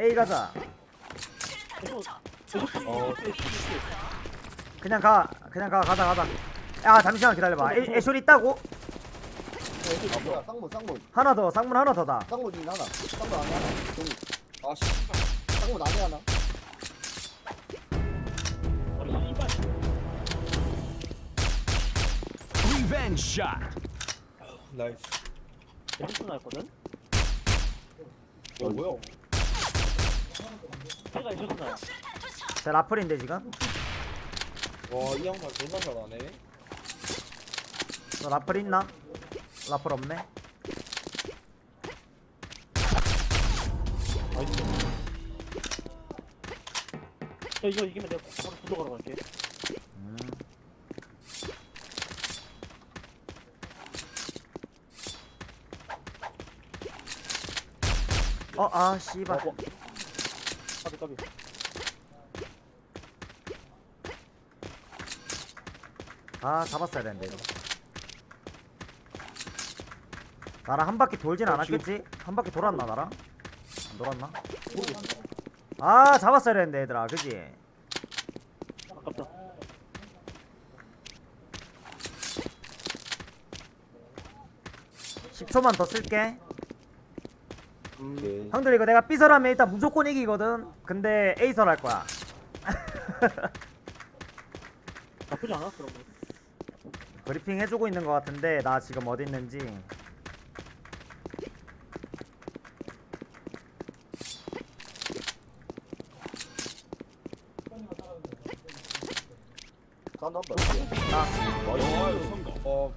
A 가자. 어 그냥 가. 그냥 가. 가자 가자. 야 잠시만 기다려봐. 애, 애쇼리 있다고? 아 뭐야 쌍문 쌍문 하나 더. 쌍문 하나 더다. 쌍문 인 하나 쌍문 안에 하나 저기 아 씨발 쌍문 안에 하나 Revenge shot. 나이스 대부분 나왔거든? 어 뭐야 내가 있었나? 제 라플인데 지금? 와이 양반 존나 잘하네 너 라플 있나? 라플 없네. 야 이거 이기면 내가 바로 구독하러 갈게 음. 어, 아, 씨발. 어, 어. 까비 까비 아, 잡았어야 되는데, 이거. 나랑 한 바퀴 돌진 않았겠지? 한 바퀴 돌았나, 나랑? 안 돌았나? 아, 잡았어야 되는데, 얘들아, 그지? 아깝다 10초만 더 쓸게. 오케이 형들, 이거 내가 B설하면 일단 무조건 이기거든? 근데 A설 할 거야. 나쁘지 않아 그런 거 브리핑 해주고 있는 것 같은데, 나 지금 어디 있는지. 쌍문 한번 영화의 성공. 어